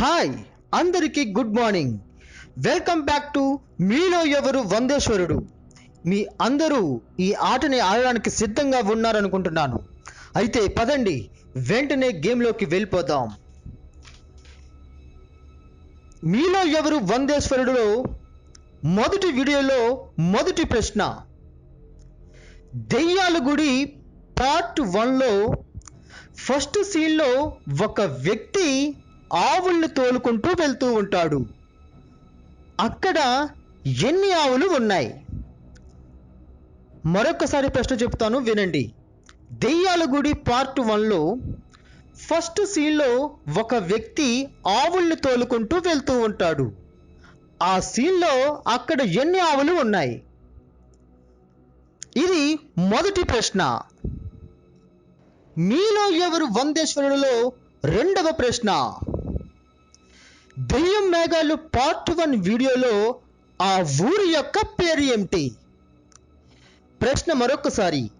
Hi అందరికీ good morning welcome back to మీలో ఎవరు వందేశ్వరుడు? మీ అందరూ ఈ ఆటని ఆడడానికి సిద్ధంగా ఉన్నారనుకుంటున్నాను. అయితే పదండి వెంటనే గేమ్లోకి వెళ్ళిపోదాం. మీలో ఎవరు వందేశ్వరుడులో? మొదటి వీడియోలో మొదటి ప్రశ్న. దెయ్యాల గుడి పార్ట్ వన్లో ఫస్ట్ సీన్లో ఒక వ్యక్తి ఆవుల్ని తోలుకుంటూ వెళ్తూ ఉంటాడు. అక్కడ ఎన్ని ఆవులు ఉన్నాయి? మరొకసారి ప్రశ్న చెప్తాను వినండి. దెయ్యాల గుడి పార్ట్ వన్లో ఫస్ట్ సీన్లో ఒక వ్యక్తి ఆవుల్ని తోలుకుంటూ వెళ్తూ ఉంటాడు. ఆ సీన్లో అక్కడ ఎన్ని ఆవులు ఉన్నాయి? ఇది మొదటి ప్రశ్న. మీలో ఎవరు వందేశ్వరులలో రెండవ ప్రశ్న? దెయ్యం మేఘాలు పార్ట్ వన్ వీడియోలో ఆ ఊరి యొక్క పేరు ఏమిటి? ప్రశ్న మరొకసారి.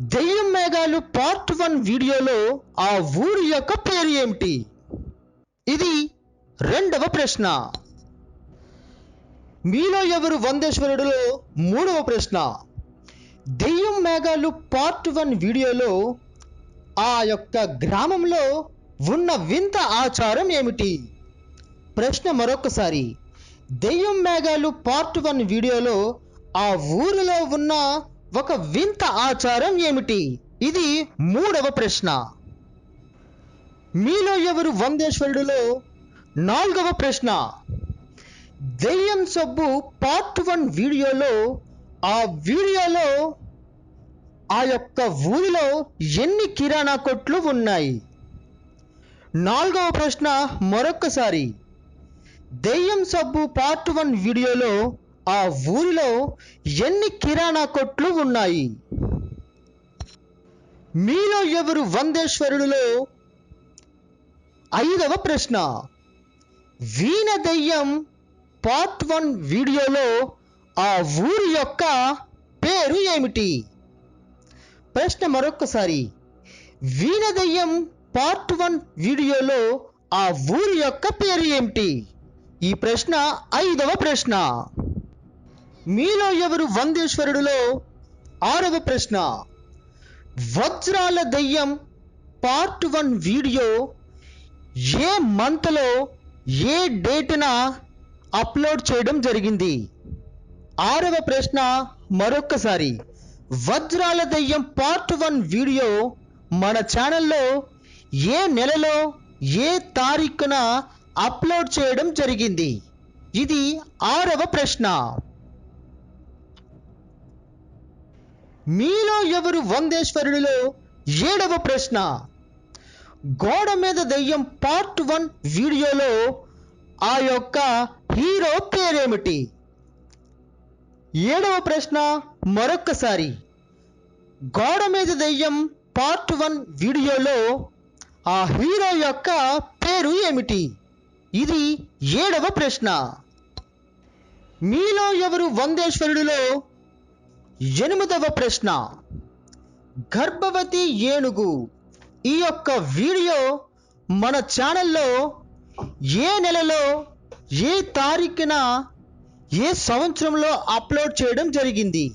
దెయ్యం మేఘాలు పార్ట్ వన్ వీడియోలో ఆ ఊరి యొక్క పేరు ఏమిటి? ఇది రెండవ ప్రశ్న. మీలో ఎవరు వందేశ్వరుడులో మూడవ ప్రశ్న. దెయ్యం మేఘాలు పార్ట్ వన్ వీడియోలో ఆ యొక్క గ్రామంలో ఉన్న వింత ఆచారం ఏమిటి? ప్రశ్న మరొకసారి. దెయ్యం మేఘాలు పార్ట్ వన్ వీడియోలో ఆ ఊరిలో ఉన్న ఒక వింత ఆచారం ఏమిటి? ఇది మూడవ ప్రశ్న. మీలో ఎవరు వందేశ్వరుడులో? నాలుగవ ప్రశ్న. దెయ్యం సబ్బు పార్ట్ వన్ వీడియోలో ఆ వీడియోలో ఆ యొక్క ఊరిలో ఎన్ని కిరాణా కొట్లు ఉన్నాయి? నాలుగవ ప్రశ్న మరొక్కసారి. దెయ్యం సబ్బు పార్ట్ వన్ వీడియోలో ఆ ఊరిలో ఎన్ని కిరాణా కొట్లు ఉన్నాయి? మీలో ఎవరు వందేశ్వరుడులో ఐదవ ప్రశ్న. వీణ దెయ్యం పార్ట్ వన్ వీడియోలో ఆ ఊరి యొక్క పేరు ఏమిటి? ప్రశ్న మరొకసారి వీణ దెయ్యం పార్ట్ వన్ వీడియోలో ఆ ఊరి యొక్క పేరు ఏమిటి? ఈ ప్రశ్న ఐదవ ప్రశ్న. మీలో ఎవరు వందేశ్వరుడులో? ఆరవ ప్రశ్న. వజ్రాల దెయ్యం పార్ట్ వన్ వీడియో ఏ మంత్లో ఏ డేట్న అప్లోడ్ చేయడం జరిగింది? ఆరవ ప్రశ్న మరొక్కసారి. వజ్రాల దయ్యం పార్ట్ వన్ వీడియో మన ఛానల్లో ఏ నెలలో ఏ తారీఖున అప్లోడ్ చేయడం జరిగింది? ఇది ఆరవ ప్రశ్న. మీలో ఎవరు వందేశ్వరుడిలో ఏడవ ప్రశ్న? గోడ మీద దెయ్యం పార్ట్ వన్ వీడియోలో ఆ యొక్క హీరో పేరేమిటి? ఏడవ ప్రశ్న మరొక్కసారి. గోడ మీద దెయ్యం పార్ట్ వన్ వీడియోలో ఆ హీరో యొక్క పేరు ఏమిటి? ఇది ఏడవ ప్రశ్న. మీలో ఎవరు వందేశ్వరుడిలో ఎనిమిదవ ప్రశ్న? గర్భవతి ఏనుగు. ఈ యొక్క వీడియో మన ఛానల్లో ఏ నెలలో ఏ తారీఖున ఏ సంవత్సరంలో అప్లోడ్ చేయడం జరిగింది?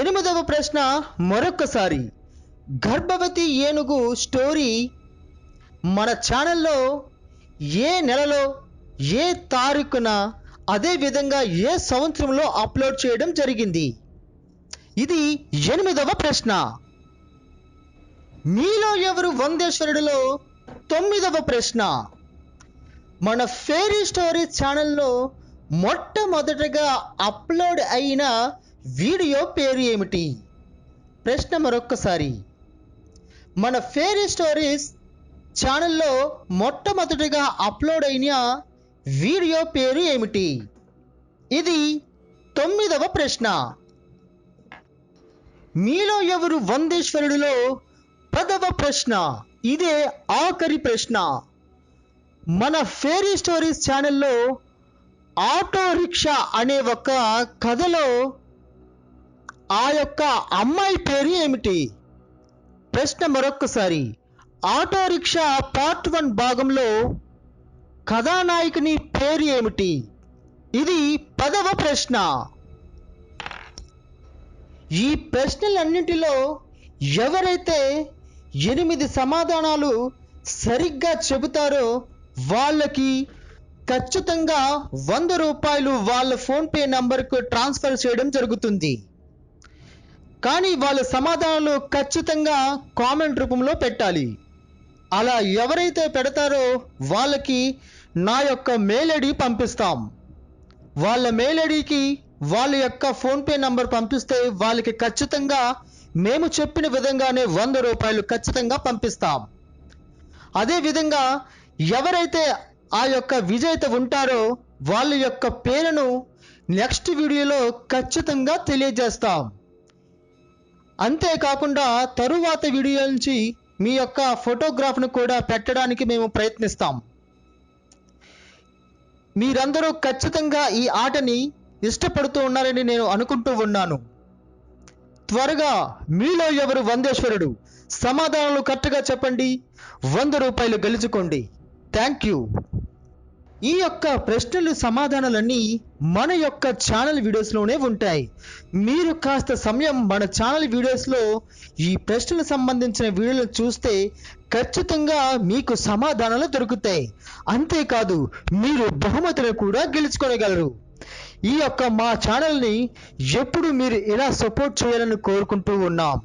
ఎనిమిదవ ప్రశ్న మరొకసారి గర్భవతి ఏనుగు స్టోరీ మన ఛానల్లో ఏ నెలలో ఏ తారీఖున అదే విధంగా ఏ సంవత్సరంలో అప్లోడ్ చేయడం జరిగింది? ఇది ఎనిమిదవ ప్రశ్న. మీలో ఎవరు వందేశ్వరుడిలో తొమ్మిదవ ప్రశ్న? మన ఫేరీ స్టోరీ ఛానల్లో మొట్టమొదటగా అప్లోడ్ అయిన వీడియో పేరు ఏమిటి? ప్రశ్న మరొక్కసారి. మన ఫేరీ స్టోరీస్ ఛానల్లో మొట్టమొదటిగా అప్లోడ్ అయిన వీడియో పేరు ఏమిటి? ఇది తొమ్మిదవ ప్రశ్న. మీలో ఎవరు వందేశ్వరుడిలో పదవ ప్రశ్న? ఇదే ఆఖరి ప్రశ్న. మన ఫేరీ స్టోరీస్ ఛానల్లో ఆటో రిక్షా అనే ఒక కథలో ఆ యొక్క అమ్మాయి పేరు ఏమిటి? ప్రశ్న మరొక్కసారి. ఆటో రిక్షా పార్ట్ వన్ భాగంలో కథానాయకుని పేరు ఏమిటి? ఇది పదవ ప్రశ్న. ఈ ప్రశ్నలన్నింటిలో ఎవరైతే ఎనిమిది సమాధానాలు సరిగ్గా చెబుతారో వాళ్ళకి ఖచ్చితంగా వంద రూపాయలు వాళ్ళ ఫోన్పే నంబర్కు ట్రాన్స్ఫర్ చేయడం జరుగుతుంది. కానీ వాళ్ళ సమాధానాలు ఖచ్చితంగా కామెంట్ రూపంలో పెట్టాలి. అలా ఎవరైతే పెడతారో వాళ్ళకి నా యొక్క మెయిల్ ఐడి పంపిస్తాం. వాళ్ళ మెయిల్ ఐడికి వాళ్ళ యొక్క ఫోన్పే నంబర్ పంపిస్తే వాళ్ళకి ఖచ్చితంగా మేము చెప్పిన విధంగానే వంద రూపాయలు ఖచ్చితంగా పంపిస్తాం. అదేవిధంగా ఎవరైతే ఆ యొక్క విజేత ఉంటారో వాళ్ళ యొక్క పేరును నెక్స్ట్ వీడియోలో ఖచ్చితంగా తెలియజేస్తాం. అంతేకాకుండా తరువాత వీడియో నుంచి మీ యొక్క ఫోటోగ్రాఫ్ను కూడా పెట్టడానికి మేము ప్రయత్నిస్తాం. మీరందరూ ఖచ్చితంగా ఈ ఆటని ఇష్టపడుతూ ఉన్నారని నేను అనుకుంటూ ఉన్నాను. త్వరగా మీలో ఎవరు వందేశ్వరుడు? సమాధానాలు కరెక్ట్గా చెప్పండి. వంద రూపాయలు గెలుచుకోండి. థ్యాంక్ యూ ఈ యొక్క ప్రశ్నలు సమాధానాలన్నీ మన యొక్క ఛానల్ వీడియోస్లోనే ఉంటాయి. మీరు కాస్త సమయం మన ఛానల్ వీడియోస్లో ఈ ప్రశ్నలకు సంబంధించిన వీడియోలు చూస్తే ఖచ్చితంగా మీకు సమాధానాలు దొరుకుతాయి. అంతేకాదు మీరు బహుమతులు కూడా గెలుచుకోగలరు. ఈ యొక్క మా ఛానల్ని ఎప్పుడు మీరు ఇలా సపోర్ట్ చేయాలని కోరుకుంటూ ఉన్నాం.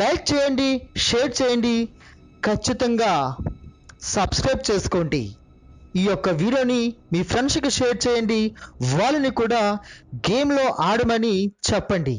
లైక్ చేయండి షేర్ చేయండి. ఖచ్చితంగా సబ్స్క్రైబ్ చేసుకోండి. ఈ యొక్క వీడియోని మీ ఫ్రెండ్స్కి షేర్ చేయండి. వాళ్ళని కూడా గేమ్లో ఆడమని చెప్పండి.